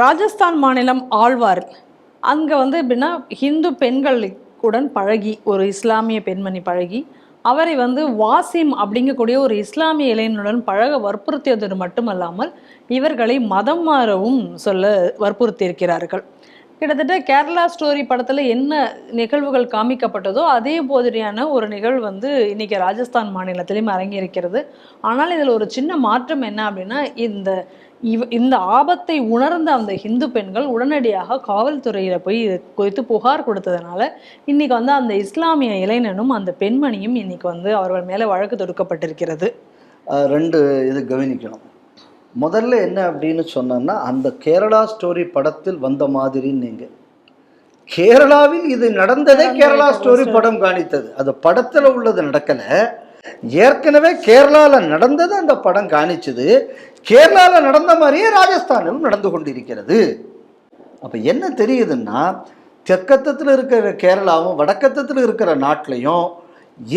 ராஜஸ்தான் மாநிலம் ஆழ்வார். அங்கே வந்து எப்படின்னா ஹிந்து பெண்களுடன் பழகி ஒரு இஸ்லாமிய பெண்மணி பழகி அவரை வந்து வாசிம் அப்படிங்கக்கூடிய ஒரு இஸ்லாமிய இளைஞனுடன் பழக வற்புறுத்தியது மட்டுமல்லாமல் இவர்களை மதம் மாறவும் சொல்ல வற்புறுத்தியிருக்கிறார்கள். கிட்டத்தட்ட கேரளா ஸ்டோரி படத்தில் என்ன நிகழ்வுகள் காமிக்கப்பட்டதோ அதே மாதிரியான ஒரு நிகழ்வு வந்து இன்றைக்கி ராஜஸ்தான் மாநிலத்திலையும் அரங்கியிருக்கிறது ஆனால் இதில் ஒரு சின்ன மாற்றம் என்ன அப்படின்னா இந்த இவ் இந்த ஆபத்தை உணர்ந்த அந்த இந்து பெண்கள் உடனடியாக காவல்துறையில் போய் இது குறித்து புகார் கொடுத்ததுனால இன்னைக்கு வந்து அந்த இஸ்லாமிய இளைஞனும் அந்த பெண்மணியும் இன்னைக்கு வந்து அவர்கள் மேலே வழக்கு தொடுக்கப்பட்டிருக்கிறது. ரெண்டு இது கவனிக்கணும். முதல்ல என்ன அப்படின்னு சொன்னோன்னா அந்த கேரளா ஸ்டோரி படத்தில் வந்த மாதிரி நீங்கள் கேரளாவில் இது நடந்ததே கேரளா ஸ்டோரி படம் காணித்தது. அது படத்தில் உள்ளது நடக்கலை. ஏற்கனவே கேரளாவில் நடந்தது அந்த படம் காணிச்சது. கேரளாவில் நடந்த மாதிரியே ராஜஸ்தானிலும் நடந்து கொண்டிருக்கிறது. அப்போ என்ன தெரியுதுன்னா தெற்கத்தத்தில் இருக்கிற கேரளாவும் வடக்கத்தத்தில் இருக்கிற நாட்டிலையும்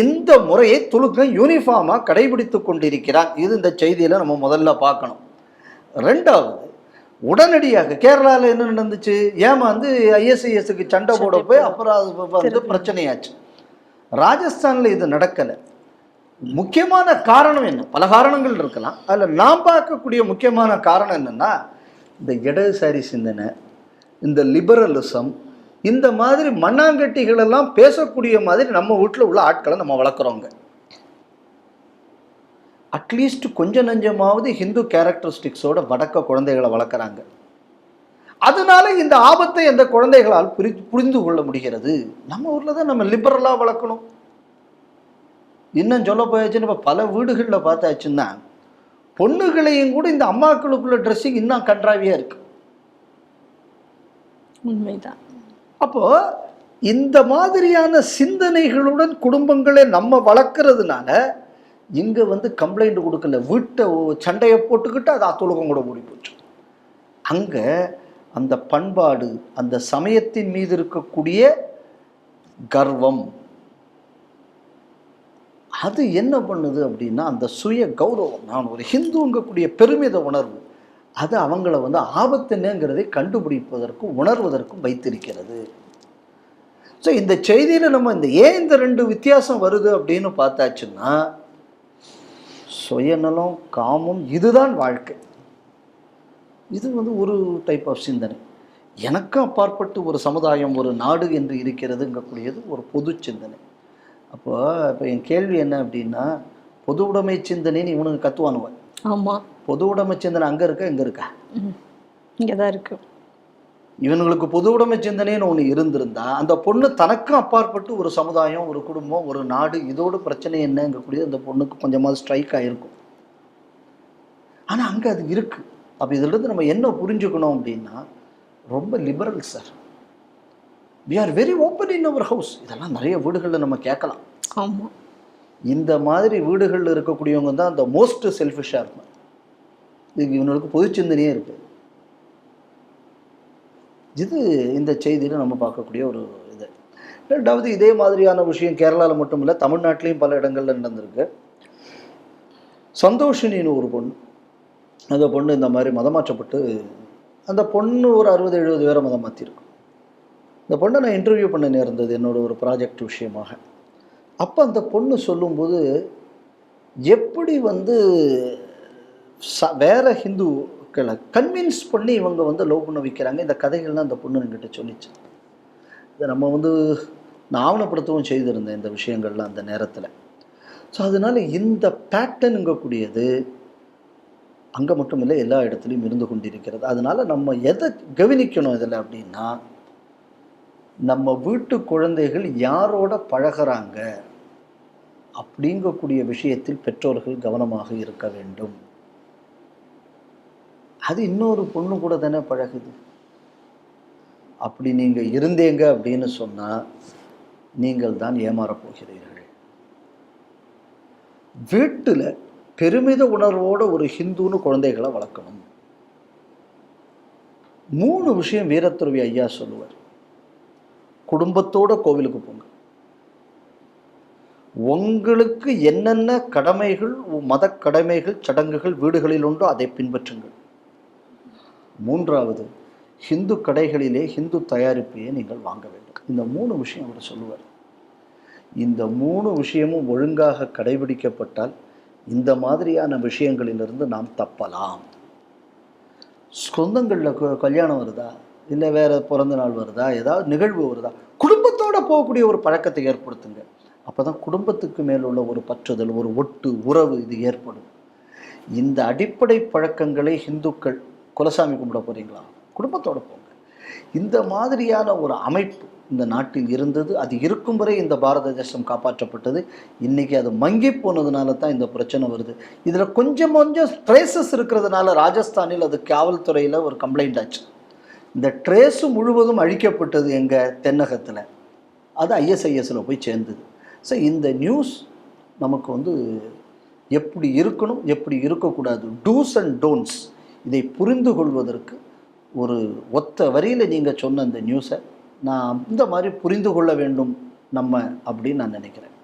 இந்த முறையை துலுக்கம் யூனிஃபார்மாக கடைபிடித்து கொண்டிருக்கிறான். இது இந்த செய்தியில் நம்ம முதல்ல பார்க்கணும். ரெண்டாவது உடனடியாக கேரளாவில் என்ன நடந்துச்சு? ஏமாந்து ஐஎஸ்ஐஎஸ்க்கு சண்டை போட போய் அப்புறம் அது வந்து பிரச்சனையாச்சு. ராஜஸ்தானில் இது நடக்கலை. முக்கியமான காரணம் என்ன? பல காரணங்கள் இருக்கலாம். அதில் நாம் பார்க்கக்கூடிய முக்கியமான காரணம் என்னென்னா இந்த இடதுசாரி சிந்தனை இந்த லிபரலிசம் இந்த மாதிரி மண்ணாங்கட்டிகள் எல்லாம் பேசக்கூடிய மாதிரி நம்ம வீட்டில் உள்ள ஆட்களை நம்ம வளர்க்குறோங்க. அட்லீஸ்ட் கொஞ்ச நஞ்சமாவது ஹிந்து கேரக்டரிஸ்டிக்ஸோட வடக்க குழந்தைகளை வளர்க்குறாங்க. அதனால இந்த ஆபத்தை அந்த குழந்தைகளால் புரி புரிந்து கொள்ள முடிகிறது. நம்ம ஊரில் தான் நம்ம லிபரலாக வளர்க்கணும். இன்னும் சொல்ல போயாச்சுன்னு இப்போ பல வீடுகளில் பார்த்தாச்சுன்னா பொண்ணுகளையும் கூட இந்த அம்மாக்களுக்குள்ள ட்ரெஸ்ஸிங் இன்னும் கன்றாவியாக இருக்கு. உண்மைதான். அப்போ இந்த மாதிரியான சிந்தனைகளுடன் குடும்பங்களை நம்ம வளர்க்கறதுனால இங்கே வந்து கம்ப்ளைண்ட் கொடுக்கல. வீட்டை சண்டையை போட்டுக்கிட்டு அது அத்துலகம் கூட மூடி போச்சு. அங்கே அந்த பண்பாடு அந்த சமயத்தின் மீது இருக்கக்கூடிய கர்வம். அது என்ன பண்ணுது அப்படின்னா அந்த சுய கௌரவம். நான் ஒரு ஹிந்துங்கக்கூடிய பெருமித உணர்வு. அது அவங்கள வந்து ஆபத்துன்னுங்கிறதை கண்டுபிடிப்பதற்கும் உணர்வதற்கும் வைத்திருக்கிறது. ஸோ இந்த செய்தியில் நம்ம இந்த ஏன் இந்த ரெண்டு வித்தியாசம் வருது அப்படின்னு பார்த்தாச்சுன்னா சுயநலம் காமம் இதுதான் வாழ்க்கை. இது வந்து ஒரு டைப் ஆஃப் சிந்தனை. எனக்கும் அப்பாற்பட்டு ஒரு சமுதாயம் ஒரு நாடு என்று இருக்கிறதுங்கக்கூடியது ஒரு பொது சிந்தனை. அப்போ இப்போ என் கேள்வி என்ன அப்படின்னா பொது உடைமை சிந்தனைன்னு இவனுக்கு கத்துவானுவன் ஆமாம் பொது உடைமை சிந்தனை அங்கே இருக்கா இங்கே இருக்கா? இங்கே தான் இருக்கு. இவனுங்களுக்கு பொது உடைமை சிந்தனைன்னு ஒன்று இருந்திருந்தா அந்த பொண்ணு தனக்கும் அப்பாற்பட்டு ஒரு சமுதாயம் ஒரு குடும்பம் ஒரு நாடு இதோட பிரச்சனை என்னங்கக்கூடிய அந்த பொண்ணுக்கு கொஞ்சமாவது ஸ்ட்ரைக் ஆகிருக்கும் ஆனால் அங்கே அது இருக்கு. அப்போ இதிலிருந்து நம்ம என்ன புரிஞ்சுக்கணும் அப்படின்னா ரொம்ப liberal sir we are very open in our house இதெல்லாம் நிறைய வீடுகளில் நம்ம கேட்கலாம். ஆமாம் இந்த மாதிரி வீடுகளில் இருக்கக்கூடியவங்க தான் அந்த மோஸ்ட் செல்ஃபிஷாக இது இவனுக்கு பொது சிந்தனையே இருக்கு. இது இந்த செய்தியில் நம்ம பார்க்கக்கூடிய ஒரு இது. ரெண்டாவது இதே மாதிரியான விஷயம் கேரளாவில் மட்டும் இல்லை தமிழ்நாட்டிலையும் பல இடங்களில் நடந்திருக்கு. சந்தோஷினின்னு ஒரு பொண்ணு. அந்த பொண்ணு இந்த மாதிரி மதம் மாற்றப்பட்டு அந்த பொண்ணு ஒரு அறுபது எழுபது பேரை மதம் மாற்றிருக்கும் இந்த பொண்ணை நான் இன்டர்வியூ பண்ண நேர்ந்தது என்னோடய ஒரு ப்ராஜெக்ட் விஷயமாக. அப்போ அந்த பொண்ணு சொல்லும்போது எப்படி வந்து ச வேறு ஹிந்து ஹிந்துக்களை கன்வின்ஸ் பண்ணி இவங்க வந்து லவ் பண்ண வைக்கிறாங்க. இந்த கதைகள்லாம் அந்த பொண்ணு என்கிட்ட சொல்லிச்சு. இதை நம்ம வந்து நான் ஆவணப்படுத்தவும் செய்திருந்தேன் இந்த விஷயங்கள்லாம் அந்த நேரத்தில். ஸோ அதனால் இந்த பேட்டர்னுங்கக்கூடியது அங்கே மட்டும் இல்லை எல்லா இடத்துலையும் இருந்து கொண்டிருக்கிறது. அதனால் நம்ம எதை கவனிக்கணும் இதில் அப்படின்னா நம்ம வீட்டு குழந்தைகள் யாரோட பழகுறாங்க அப்படிங்கக்கூடிய விஷயத்தில் பெற்றோர்கள் கவனமாக இருக்க வேண்டும். அது இன்னொரு பொண்ணு கூட தானே பழகுது. அப்படி நீங்கள் இருந்தீங்க அப்படின்னு சொன்னால் நீங்கள் தான் ஏமாறப் போகிறீர்கள். வீட்டில் பெருமித உணர்வோடு ஒரு ஹிந்துன்னு குழந்தைகளை வளர்க்கணும். மூணு விஷயம் வீரத்துறவி ஐயா சொல்லுவார். குடும்பத்தோட கோவிலுக்கு போங்க. உங்களுக்கு என்னென்ன கடமைகள் மத கடமைகள் சடங்குகள் வீடுகளில் உண்டோ அதை பின்பற்றுங்கள். மூன்றாவது ஹிந்து கடைகளிலே ஹிந்து தயாரிப்பையே நீங்கள் வாங்க வேண்டும். இந்த மூணு விஷயம் அவர் சொல்லுவார். இந்த மூணு விஷயமும் ஒழுங்காக கடைபிடிக்கப்பட்டால் இந்த மாதிரியான விஷயங்களிலிருந்து நாம் தப்பலாம். சொந்தங்களில் கல்யாணம் வருதா? இல்லை வேறு பிறந்த நாள் வருதா? ஏதாவது நிகழ்வு வருதா? குடும்பத்தோட போகக்கூடிய ஒரு பழக்கத்தை ஏற்படுத்துங்க. அப்போ தான் குடும்பத்துக்கு மேல் உள்ள ஒரு பற்றுதல் ஒரு ஒட்டு உறவு இது ஏற்படும். இந்த அடிப்படை பழக்கங்களை இந்துக்கள் குலசாமி கும்பிட போகிறீங்களா குடும்பத்தோடு போங்க. இந்த மாதிரியான ஒரு அமைப்பு இந்த நாட்டில் இருந்தது. அது இருக்கும் வரை இந்த பாரத தேசம் காப்பாற்றப்பட்டது. இன்னைக்கு அது மங்கி போனதுனால தான் இந்த பிரச்சனை வருது. இதில் கொஞ்சம் கொஞ்சம் ட்ரேசஸ் இருக்கிறதுனால ராஜஸ்தானில் அது காவல்துறையில் ஒரு கம்ப்ளைண்ட் ஆச்சு. இந்த ட்ரேஸு முழுவதும் அழிக்கப்பட்டது எங்கள் தென்னகத்தில். அது ஐஎஸ்ஐஎஸில் போய் சேர்ந்தது. ஸோ இந்த நியூஸ் நமக்கு வந்து எப்படி இருக்கணும் எப்படி இருக்கக்கூடாது? டூஸ் அண்ட் டோன்ட்ஸ் இதை புரிந்து கொள்வதற்கு ஒரு ஒத்த வரியில் நீங்கள் சொன்ன இந்த நியூஸை நான் இந்த மாதிரி புரிந்து கொள்ள வேண்டும் நம்ம அப்படின்னு நான் நினைக்கிறேன்.